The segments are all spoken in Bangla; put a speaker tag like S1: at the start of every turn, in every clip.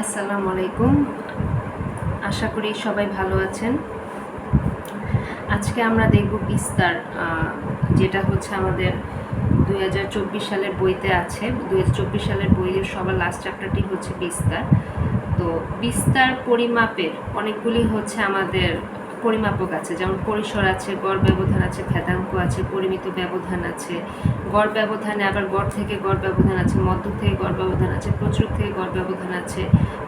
S1: আসসালামু আলাইকুম। আশা করি সবাই ভালো আছেন। আজকে আমরা দেখব বিস্তার যেটা হচ্ছে আমাদের দুই হাজার চব্বিশ সালের বইতে আছে। দুই হাজার চব্বিশ সালের বইয়ের সবার লাস্ট চ্যাপ্টারটি হচ্ছে বিস্তার তো বিস্তার পরিমাপের অনেকগুলি হচ্ছে আমাদের পরিমাপক আছে, যেমন পরিসর আছে, গড় ব্যবধান আছে ভেদাঙ্ক আছে, পরিমিত ব্যবধান আছে। গড় ব্যবধানে আবার গড় থেকে গড় ব্যবধান আছে, মধ্যক থেকে গড় ব্যবধান আছে, প্রচুর থেকে গড় ব্যবধান আছে।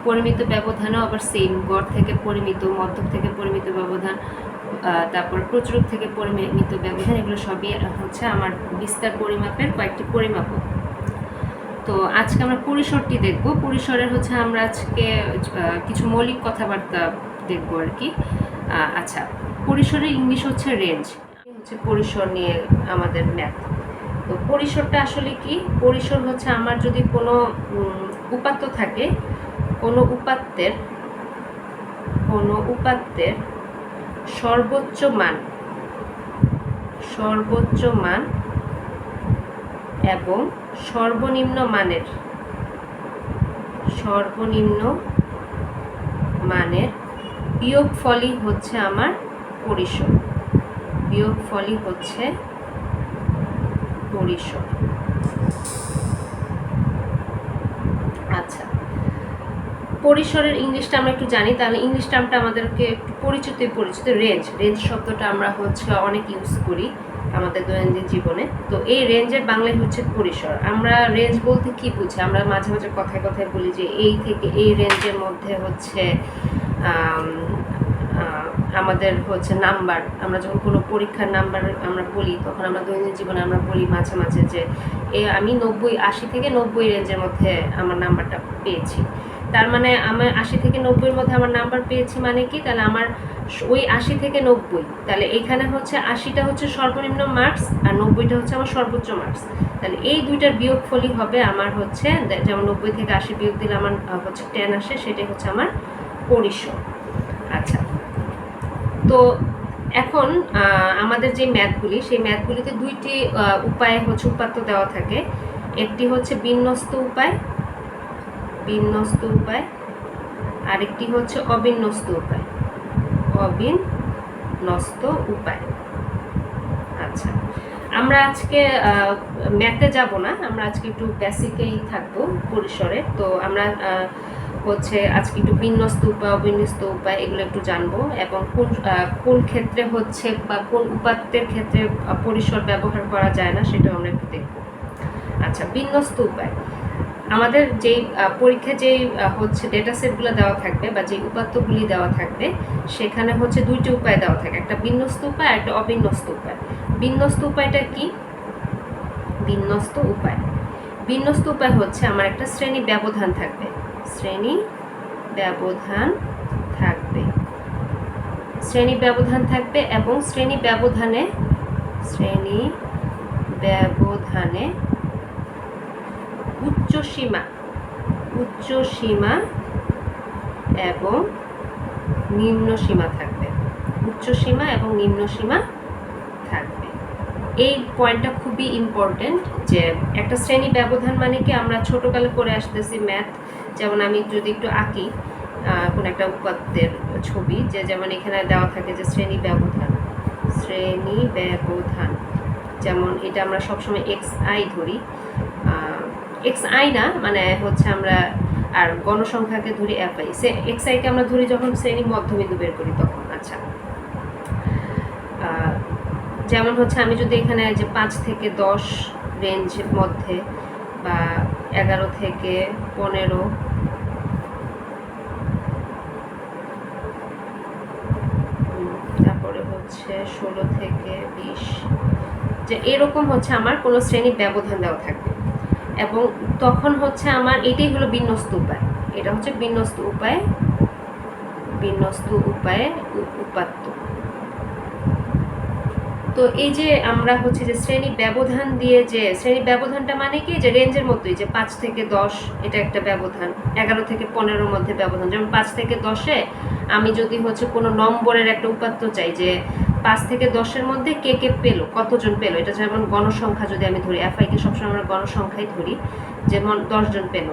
S1: পরিমিত ব্যবধানও আবার সেম গড় থেকে পরিমিত, মধ্যক থেকে পরিমিত ব্যবধান তারপর প্রচুর থেকে পরিমিত ব্যবধান, এগুলো সবই হচ্ছে আমার বিস্তার পরিমাপের কয়েকটি পরিমাপক। তো আজকে আমরা পরিসরটি দেখব। পরিসরের হচ্ছে আমরা আজকে কিছু মৌলিক কথাবার্তা দেখব আর কি। আচ্ছা পরিসরের ইংলিশ হচ্ছে রেঞ্জ হচ্ছে পরিসর নিয়ে আমাদের ম্যাথ তো পরিসরটা আসলে কি? পরিসর হচ্ছে আমার যদি কোনো উপাত্ত থাকে, কোনো উপাত্তের কোনো উপাত্তের সর্বোচ্চ মান সর্বোচ্চ মান এবং সর্বনিম্ন মানের সর্বনিম্ন মানের বিয়োগফলই হচ্ছে আমার পরিসর। বিয়োগফলই হচ্ছে পরিসর। আচ্ছা পরিসরের ইংলিশটা আমরা একটু জানি, তাহলে ইংলিশ টার্মটা আমাদেরকে একটু পরিচিত পরিচিত, রেঞ্জ। রেঞ্জ শব্দটা আমরা হচ্ছে অনেক ইউজ করি আমাদের দৈনন্দিন জীবনে। তো এই রেঞ্জের বাংলায় হচ্ছে পরিসর। আমরা রেঞ্জ বলতে কি বুঝি? আমরা মাঝে মাঝে কথায় কথায় বলি যে এই থেকে এই রেঞ্জের মধ্যে হচ্ছে আমাদের হচ্ছে নাম্বার, আমরা যখন কোনো পরীক্ষার নাম্বার আমরা বলি, তখন আমরা দৈনন্দিন জীবনে আমরা বলি মাঝে মাঝে যে, এ আমি নব্বই, আশি থেকে নব্বই রেঞ্জের মধ্যে আমার নাম্বারটা পেয়েছি। তার মানে আমার আশি থেকে নব্বইয়ের মধ্যে আমার নাম্বার পেয়েছি মানে কি? তাহলে আমার ওই আশি থেকে নব্বই, তাহলে এখানে হচ্ছে আশিটা হচ্ছে সর্বনিম্ন মার্কস আর নব্বইটা হচ্ছে আমার সর্বোচ্চ মার্কস তাহলে এই দুইটার বিয়োগ বিয়োগফলই হবে আমার হচ্ছে, যেমন নব্বই থেকে আশি বিয়োগ দিলে আমার হচ্ছে টেন আসে, সেটাই হচ্ছে আমার পরিসর আচ্ছা। তো এখন আমাদের যে ম্যাথগুলি, সেই ম্যাথগুলিতে দুইটি উপায়ে হচ্ছে উপাত্ত দেওয়া থাকে। একটি হচ্ছে বিন্যস্ত উপায় বিন্যস্ত উপায়, আরেকটি হচ্ছে অবিন্যস্ত উপায়। অবিন্যস্ত উপায়। আচ্ছা। আমরা আজকে ম্যাথে যাব না, আমরা আজকে একটু বেসিকেই থাকব পরিসরে। তো আমরা হচ্ছে আজকে একটু বিন্যস্ত উপায় অবিন্যস্ত উপায় এগুলো একটু জানব এবং কোন কোন ক্ষেত্রে হচ্ছে বা কোন উপাত্তের ক্ষেত্রে পরিসর ব্যবহার করা যায় না সেটা আমরা একটু দেখব। আচ্ছা বিন্যস্ত উপায় আমাদের যেই আহ, পরীক্ষায় যেই হচ্ছে ডেটা সেটগুলো দেওয়া থাকবে বা যে উপাত্তগুলি দেওয়া থাকবে সেখানে হচ্ছে দুইটি উপায় দেওয়া থাকে একটা বিন্যস্ত উপায় একটা অবিন্যস্ত উপায় বিন্যস্ত উপায়টা কি? বিন্যস্ত উপায়। বিন্যস্ত উপায় হচ্ছে আমার একটা শ্রেণি ব্যবধান থাকবে। শ্রেণি ব্যবধান থাকবে। শ্রেণি ব্যবধান থাকবে এবং শ্রেণি ব্যবধানে শ্রেণি ব্যবধানে উচ্চ সীমা উচ্চ সীমা এবং নিম্ন সীমা থাকবে। উচ্চ সীমা এবং নিম্ন সীমা থাকবে। এই পয়েন্টটা খুবই ইম্পর্টেন্ট যে একটা শ্রেণি ব্যবধান মানে কি? আমরা ছোটোকালে করে আসতেছি ম্যাথ যেমন আমি যদি একটু আঁকি কোনো একটা উপাত্তের ছবি, যে যেমন এখানে দেওয়া থাকে যে শ্রেণি ব্যবধান শ্রেণি ব্যবধান, যেমন এটা আমরা সবসময় এক্স আই ধরি এক্স আই না মানে হচ্ছে আমরা আর গণসংখ্যাকে ধরি এফ আই সে এক্স আইকে আমরা ধরি যখন শ্রেণি মধ্যবিন্দু বের করি তখন আচ্ছা। যেমন হচ্ছে আমি যদি এখানে যে পাঁচ থেকে দশ রেঞ্জের মধ্যে বা এগারো থেকে পনেরো উম, তারপরে হচ্ছে ষোলো থেকে বিশ, যে এরকম হচ্ছে আমার কোনো শ্রেণির ব্যবধান দেওয়া থাকবে। এবং তখন হচ্ছে আমার এটাই হলো বিন্যস্ত উপায়। এটা হচ্ছে বিন্যস্ত উপায়, বিন্যস্ত উপায়ে উপাত্ত। তো এই যে আমরা হচ্ছে যে শ্রেণি ব্যবধান দিয়ে যে শ্রেণি ব্যবধানটা মানে কি? যে রেঞ্জের মতোই, যে পাঁচ থেকে দশ, এটা একটা ব্যবধান। এগারো থেকে পনেরোর মধ্যে ব্যবধান। যেমন পাঁচ থেকে দশে আমি যদি হচ্ছে কোনো নম্বরের একটা উপাত্ত চাই, যে পাঁচ থেকে দশের মধ্যে কে কে পেল, কতজন পেল? এটা যেমন গণসংখ্যা যদি আমি ধরি এফআইকে সবসময় আমরা গণসংখ্যাই ধরি, যেমন দশজন পেল,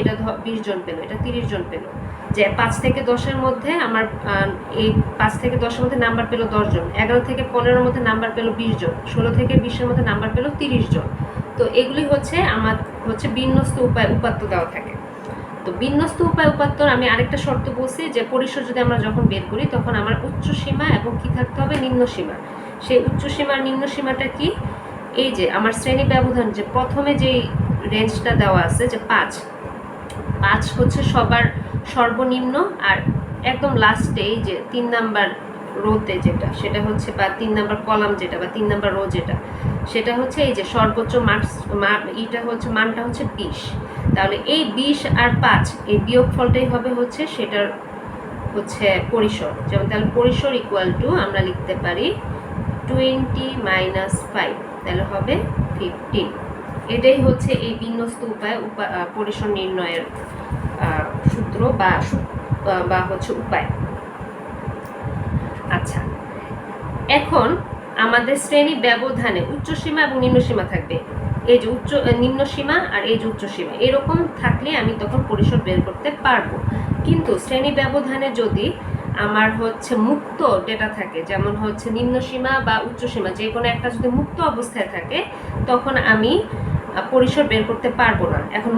S1: এটা বিশ জন পেল, এটা তিরিশ জন পেল। যে পাঁচ থেকে দশের মধ্যে আমার এই পাঁচ থেকে দশের মধ্যে নাম্বার পেল দশজন, এগারো থেকে পনেরোর মধ্যে নাম্বার পেল বিশ জন, ষোলো থেকে বিশের মধ্যে নাম্বার পেল তিরিশ জন। তো এগুলি হচ্ছে আমার, হচ্ছে বিন্যস্ত উপায়, উপাত্ত দেওয়া থাকে। তো বিন্যস্ত উপায় উপাত্তর, আমি আরেকটা শর্ত বলছি যে পরিসর যদি আমরা যখন বের করি, তখন আমার উচ্চ সীমা এবং কি থাকতে হবে? নিম্ন সীমা। সেই উচ্চ সীমার নিম্ন সীমাটা কি? এই যে আমার শ্রেণি ব্যবধান, যে প্রথমে যেই রেঞ্জটা দেওয়া আছে, যে পাঁচ পাঁচ হচ্ছে সবার সর্বনিম্ন আর একদম লাস্টে এই যে তিন নাম্বার রোতে যেটা, সেটা হচ্ছে বা তিন নাম্বার কলাম যেটা বা তিন নাম্বার রো যেটা, সেটা হচ্ছে এই যে সর্বোচ্চ মার্কস ইটা হচ্ছে, মানটা হচ্ছে বিশ। তাহলে এই বিশ আর পাঁচ, এই বিয়োগ ফলটাই হবে হচ্ছে সেটার হচ্ছে পরিসর। যেমন তাহলে পরিসর ইকুয়াল টু আমরা লিখতে পারি টোয়েন্টি মাইনাস ফাইভ তাহলে হবে ফিফটিন এটাই হচ্ছে এই বিন্যস্ত উপায় উপা- পরিসর নির্ণয়ের সূত্র বা বা হচ্ছে উপায়। আচ্ছা। এখন আমাদের শ্রেণি ব্যবধানে উচ্চ সীমা এবং নিম্ন সীমা থাকবে। এই যে উচ্চ নিম্ন সীমা আর এই যে উচ্চ সীমা, এরকম থাকলে আমি তখন পরিসর বের করতে পারব। কিন্তু শ্রেণি ব্যবধানে যদি আমার হচ্ছে মুক্ত ডেটা থাকে, যেমন হচ্ছে নিম্ন সীমা বা উচ্চ সীমা, যে কোনো একটা যদি মুক্ত অবস্থায় থাকে, তখন আমি পরিসর বের করতে পারব না। এখন